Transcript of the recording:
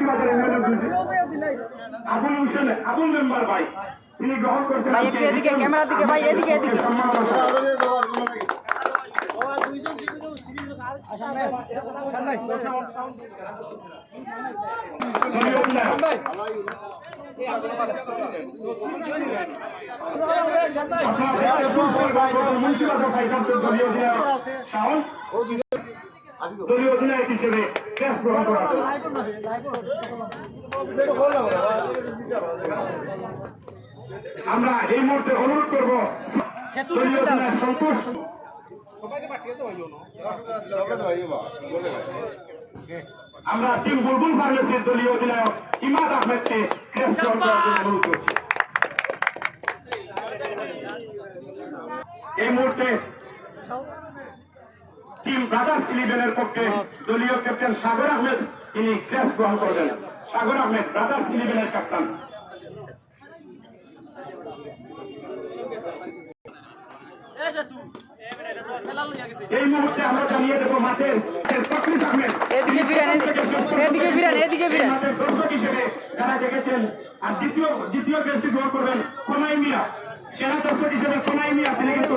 মুন্সিবাজার ইউনিয়নের দুই আবুল হোসেন আবুল মেম্বার ভাই তিনি গ্রহণ করছেন এদিকে, রিটার্ন দিকে, ভাই, এদিকে, এদিকে। স্মারক। দলীয় অধিনায়ক। হিসেবে ক্যাশ গ্রহণ করা আমরা এই মুহূর্তে অনুরোধ করব, দলীয় অধিনায়ক সন্তোষ আমরা টিম বুলবুল ফার্মেসির দলীয় অধিনায়ক ইমাদ আহমেদকে ক্যাশ গ্রহণ করার জন্য অনুরোধ করছি এই মুহূর্তে টিম ব্রাদার্স ইলেভেনের পক্ষে দলীয় ক্যাপ্টেন সাগর আহমেদ তিনি ক্র্যাশ গ্রহণ করবেন। সাগর আহমেদ ব্রাদার্স ইলেভেনের ক্যাপ্টেন এই মুহূর্তে আমরা জানিয়ে দেবো মাঠের তকলিস আহমেদ। এদিকে ফিরেন, এদিকে- এদিকে ফিরেন, এদিকে ফিরেন। মাঠের দর্শক হিসেবে যারা দেখেছেন আর দ্বিতীয় দ্বিতীয় ক্রেস্টটি গ্রহণ করবেন কোনাই মিয়া। সেনা দর্শক হিসেবে কোনাই মিয়া তিনি কিন্তু